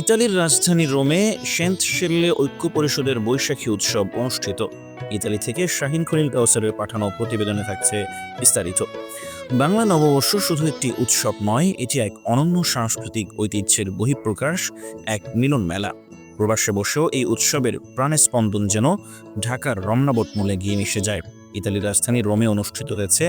ইতালির রাজধানী রোমে সেন্ট শেল্লে ঐক্য পরিষদের বৈশাখী উৎসব অনুষ্ঠিত। ইতালি থেকে শাহিন খলিল কাউসারের পাঠানো প্রতিবেদনে থাকছে বিস্তারিত। বাংলা নববর্ষ শুধু একটি উৎসব নয়, এটি এক অনন্য সাংস্কৃতিক ঐতিহ্যের বহিঃপ্রকাশ, এক মিলন মেলা। প্রবাসে বসেও এই উৎসবের প্রাণে স্পন্দন যেন ঢাকার রমনাবট মূলে গিয়ে মিশে যায়। ইতালির রাজধানী রোমে অনুষ্ঠিত হয়েছে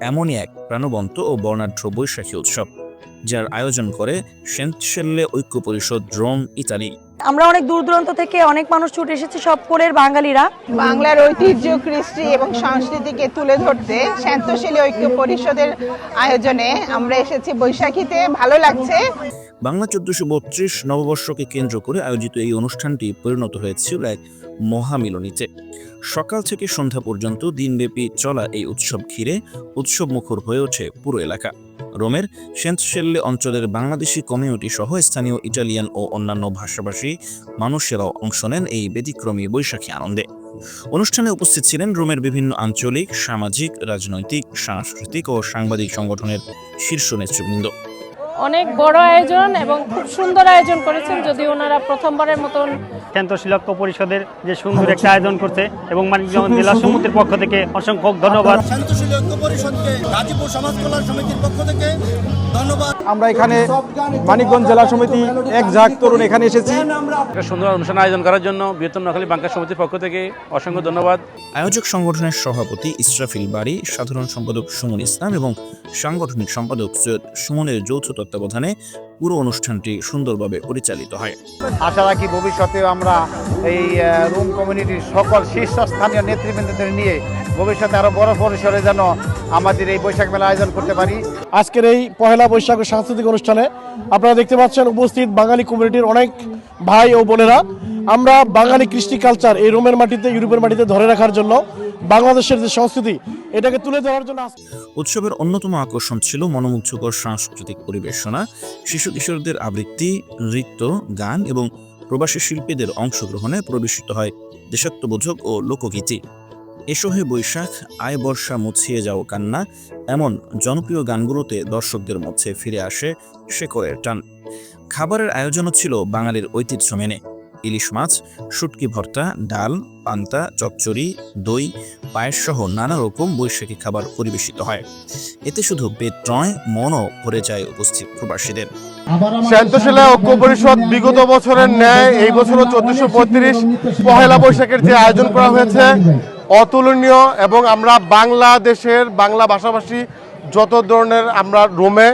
এমনই এক প্রাণবন্ত ও বর্ণাঢ্য বৈশাখী উৎসব। যার আয়োজন করে সেন্টশেল্লে ঐক্য পরিষদ রোম ইতালি। আমরা অনেক দূর দূরান্ত থেকে অনেক মানুষ ছুটে এসেছে সব কোরের বাঙালিরা। বাংলার ঐতিহ্য কৃষ্টি এবং সংস্কৃতিকে তুলে ধরতে শান্তশীলী ঐক্য পরিষদের আয়োজনে আমরা এসেছি বৈশাখীতে। ভালো লাগছে? বাংলা চোদ্দশো বত্রিশ নববর্ষকে কেন্দ্র করে আয়োজিত এই অনুষ্ঠানটি পরিণত হয়েছিল এক মহামিলনীতে। সকাল থেকে সন্ধ্যা পর্যন্ত দিনব্যাপী চলা এই উৎসব ঘিরে উৎসব মুখর হয়ে ওঠে পুরো এলাকা। রোমের সেন্টশেল্লে অঞ্চলের বাংলাদেশি কমিউনিটি সহ স্থানীয় ইটালিয়ান ও অন্যান্য ভাষাভাষী মানুষেরাও অংশ নেন এই ব্যতিক্রমী বৈশাখী আনন্দে। অনুষ্ঠানে উপস্থিত ছিলেন রোমের বিভিন্ন আঞ্চলিক, সামাজিক, রাজনৈতিক, সাংস্কৃতিক ও সাংবাদিক সংগঠনের শীর্ষ নেতৃবৃন্দ। অনেক বড় আয়োজন এবং খুব সুন্দর আয়োজন করেছেন যদি ওনারা প্রথমবারের মতন শিলক্ষ পরিষদের যে সুন্দর একটা আয়োজন করছে এবং মানিকগঞ্জ জেলা সমিতির পক্ষ থেকে অসংখ্য ধন্যবাদ। পরিষদকে গাজীপুর সমাজ কল্যাণ সমিতির পক্ষ থেকে ধন্যবাদ। আমরা এখানে মানিকগঞ্জ জেলা সমিতি এক ঝাঁক তরুণ এখানে এসেছি। একটা সুন্দর অনুষ্ঠান আয়োজন করার জন্য বৃহত্তম নোয়াখালী বাংলা সমিতির পক্ষ থেকে অসংখ্য ধন্যবাদ। আয়োজক সংগঠনের সভাপতি ইসরাফিল বাড়ি সাধারণ সম্পাদক সুমন ইসলাম এবং সাংগঠনিক সম্পাদক সৈয়দ সুমনের যৌথ তত্ত্বাবধানে পুরো অনুষ্ঠানটি সুন্দরভাবে পরিচালিত হয়। আশা রাখি ভবিষ্যতে আমরা এই রুম কমিউনিটির সকল শীর্ষস্থানীয় নেতৃবৃন্দদের নিয়ে ভবিষ্যতে আরও বড় পরিসরে যেন আমাদের এই বৈশাখ মেলা আয়োজন করতে পারি। আজকের এই পহেলা বৈশাখ সাংস্কৃতিক অনুষ্ঠানে আপনারা দেখতে পাচ্ছেন উপস্থিত বাঙালি কমিউনিটির অনেক ভাই ও বোনেরা। আমরা বাঙালি কৃষ্টি কালচার এই রোমের মাটিতে ইউরোপের মাটিতে ধরে রাখার জন্য বাংলাদেশের যে সংস্কৃতি এটাকে তুলে ধরার জন্য উৎসবের অন্যতম আকর্ষণ ছিল মনোমুগ্ধকর সাংস্কৃতিক পরিবেশনা। শিশু কিশোরদের আবৃত্তি নৃত্য গান এবং প্রবাসী শিল্পীদের অংশগ্রহণে প্রবেশিত হয় দেশাত্মবোধক ও লোকগীতি। এসো হে বৈশাখ আয় বর্ষা মুছিয়ে যাও কান্না। এমন জনপ্রিয় গানগুলোতে দর্শকদের মধ্যে ফিরে আসে শেকরের টান। খাবারের আয়োজনও ছিল বাঙালির ঐতিহ্য মেনে। ইলিশ মাছ শুটকি ভর্তা ডাল পান্তা চচ্চড়ি দই পায়েস সহ নানা রকম বৈশাখী খাবার পরিবেশিত হয়। এতে শুধু পেট নয় মনও ভরে যায় উপস্থিত প্রবাসীদের। শান্তশিলা ঐক্য পরিষদ বিগত বছরের ন্যায় এই বছরও চোদ্দশো পঁয়ত্রিশ পহেলা বৈশাখের যে আয়োজন করা হয়েছে অতুলনীয় এবং আমরা বাংলাদেশের বাংলা ভাষাভাষী যত ধরনের আমরা রোমে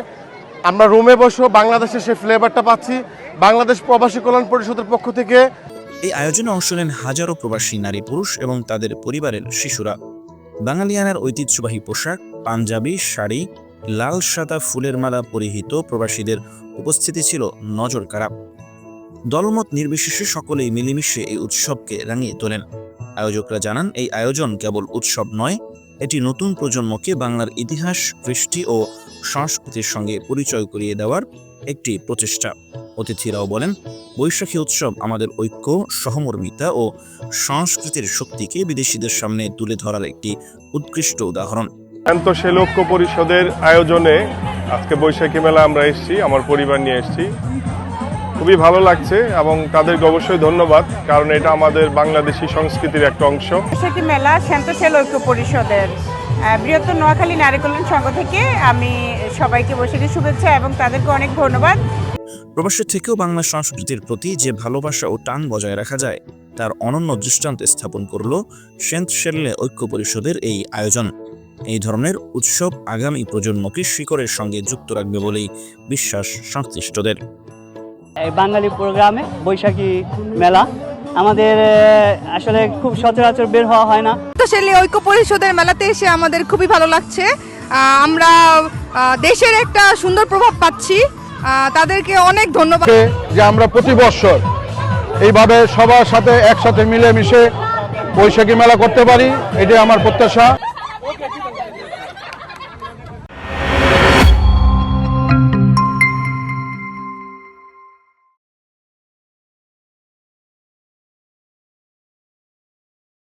আমরা রোমে বসেও বাংলাদেশের সেই ফ্লেভারটা পাচ্ছি। বাংলাদেশ প্রবাসী কল্যাণ পরিষদের পক্ষ থেকে। এই আয়োজনে অংশ নেন হাজারো প্রবাসী নারী, পুরুষ এবং তাদের পরিবারের শিশুরা। বাঙালিয়ানার ঐতিহ্যবাহী পোশাক, পাঞ্জাবি, শাড়ি, লাল সাদা ফুলের মালা পরিহিত প্রবাসীদের উপস্থিতি ছিল নজর কাড়া দলমত নির্বিশেষে সকলেই মিলেমিশে এই উৎসবকে রাঙিয়ে তোলেন। আয়োজকরা জানান, এই আয়োজন কেবল উৎসব নয়, এটি নতুন প্রজন্মকে বাংলার ইতিহাস, কৃষ্টি ও সংস্কৃতির সঙ্গে পরিচয় করিয়ে দেওয়ার একটি প্রচেষ্টা। অতিথিরাও বলেন, বৈশাখী উৎসব আমাদের ঐক্য, সহমর্মিতা ও সংস্কৃতির শক্তিকে বিদেশিদের সামনে তুলে ধরার একটি উৎকৃষ্ট উদাহরণ। শান্তশীল ঐক্য পরিষদের আয়োজনে আজকে বৈশাখী মেলা আমরা এসেছি, আমার পরিবার নিয়ে এসেছি। খুবই ভালো লাগছে এবং তাদেরকে অবশ্যই ধন্যবাদ কারণ এটা আমাদের বাংলাদেশি সংস্কৃতির একটা অংশ। বৈশাখী মেলা শান্তশীল ঐক্য পরিষদের বৃহত্তর নোয়াখালী নারী কল্যাণ সংঘ থেকে আমি সবাইকে বসে বৈশাখী শুভেচ্ছা এবং তাদেরকে অনেক ধন্যবাদ। প্রবাসের থেকেও বাংলা সংস্কৃতির প্রতি যে ভালোবাসা ও টান বজায় রাখা যায় তার অনন্য দৃষ্টান্ত স্থাপন করল সেন্ট শেল্লে ঐক্য পরিষদের এই আয়োজন। এই ধরনের উৎসব আগামী প্রজন্মকে শিকড়ের সঙ্গে যুক্ত রাখবে বলেই বিশ্বাস সংশ্লিষ্টদের। বাঙালি প্রোগ্রামে বৈশাখী মেলা। আমাদের আসলে খুব সচরাচর বের হওয়া হয় না। শান্তশীলী ঐক্য পরিষদের মেলাতে এসে আমাদের খুবই ভালো লাগছে। আমরা দেশের একটা সুন্দর প্রভাব পাচ্ছি। তাদেরকে অনেক ধন্যবাদ। যে আমরা প্রতি বছর এইভাবে সবার সাথে একসাথে মিলেমিশে বৈশাখী মেলা করতে পারি এটাই আমার প্রত্যাশা।